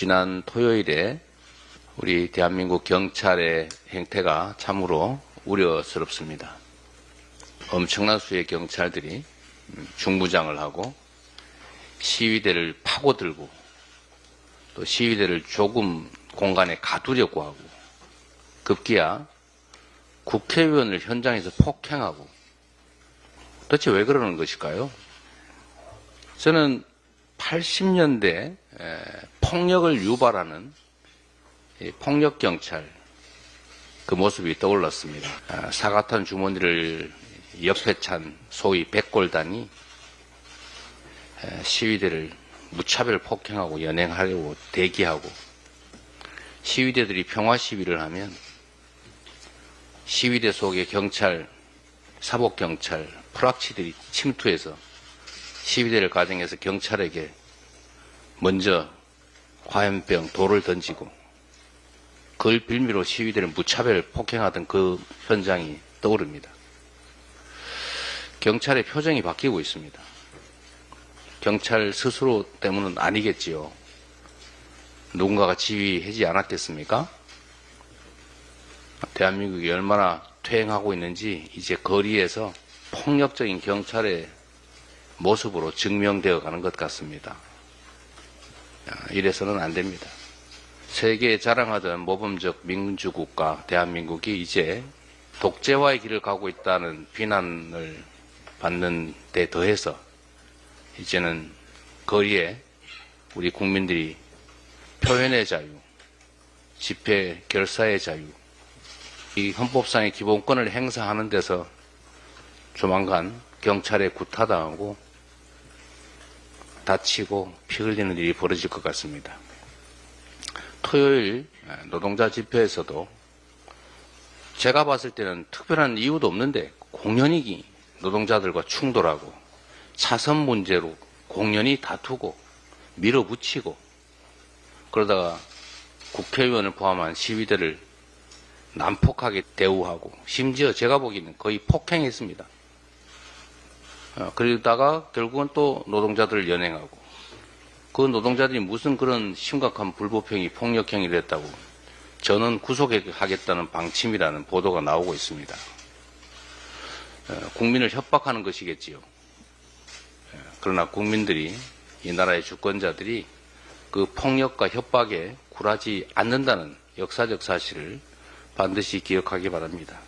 지난 토요일에 우리 대한민국 경찰의 행태가 참으로 우려스럽습니다. 엄청난 수의 경찰들이 음, 중부장을 하고 시위대를 파고들고 또 시위대를 조금 공간에 가두려고 하고 급기야 국회의원을 현장에서 폭행하고 도대체 왜 그러는 것일까요? 저는 80년대 폭력을 유발하는 이 폭력 경찰 그 모습이 떠올랐습니다. 아, 사가탄 주머니를 옆에 찬 소위 백골단이 에, 시위대를 무차별 폭행하고 연행하려고 대기하고 시위대들이 평화 시위를 하면 시위대 속에 경찰, 사복 경찰, 프락치들이 침투해서 시위대를 가정해서 경찰에게 먼저 화염병, 돌을 던지고 그걸 빌미로 시위대를 무차별 폭행하던 그 현장이 떠오릅니다. 경찰의 표정이 바뀌고 있습니다. 경찰 스스로 때문은 아니겠지요. 누군가가 지휘하지 않았겠습니까? 대한민국이 얼마나 퇴행하고 있는지 이제 거리에서 폭력적인 경찰의 모습으로 증명되어 가는 것 같습니다. 이래서는 안 됩니다. 세계에 자랑하던 모범적 민주국가 대한민국이 이제 독재화의 길을 가고 있다는 비난을 받는 데 더해서 이제는 거리에 우리 국민들이 표현의 자유, 집회 결사의 자유, 이 헌법상의 기본권을 행사하는 데서 조만간 경찰에 구타당하고 다치고 피 흘리는 일이 벌어질 것 같습니다. 토요일 노동자 집회에서도 제가 봤을 때는 특별한 이유도 없는데 공연이 노동자들과 충돌하고 차선 문제로 공연히 다투고 밀어붙이고 그러다가 국회의원을 포함한 시위대를 난폭하게 대우하고 심지어 제가 보기에는 거의 폭행했습니다. 어, 그러다가 결국은 또 노동자들을 연행하고 그 노동자들이 무슨 그런 심각한 불법행위, 폭력행위를 했다고 저는 구속하겠다는 방침이라는 보도가 나오고 있습니다. 어, 국민을 협박하는 것이겠지요. 어, 그러나 국민들이 이 나라의 주권자들이 그 폭력과 협박에 굴하지 않는다는 역사적 사실을 반드시 기억하기 바랍니다.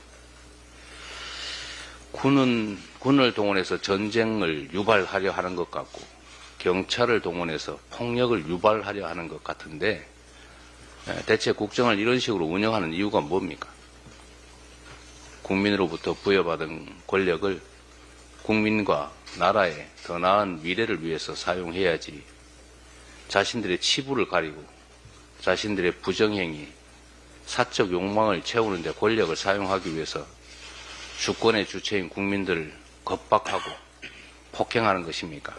군은 군을 동원해서 전쟁을 유발하려 하는 것 같고 경찰을 동원해서 폭력을 유발하려 하는 것 같은데 대체 국정을 이런 식으로 운영하는 이유가 뭡니까? 국민으로부터 부여받은 권력을 국민과 나라의 더 나은 미래를 위해서 사용해야지 자신들의 치부를 가리고 자신들의 부정행위, 사적 욕망을 채우는데 권력을 사용하기 위해서 주권의 주체인 국민들을 겁박하고 폭행하는 것입니까?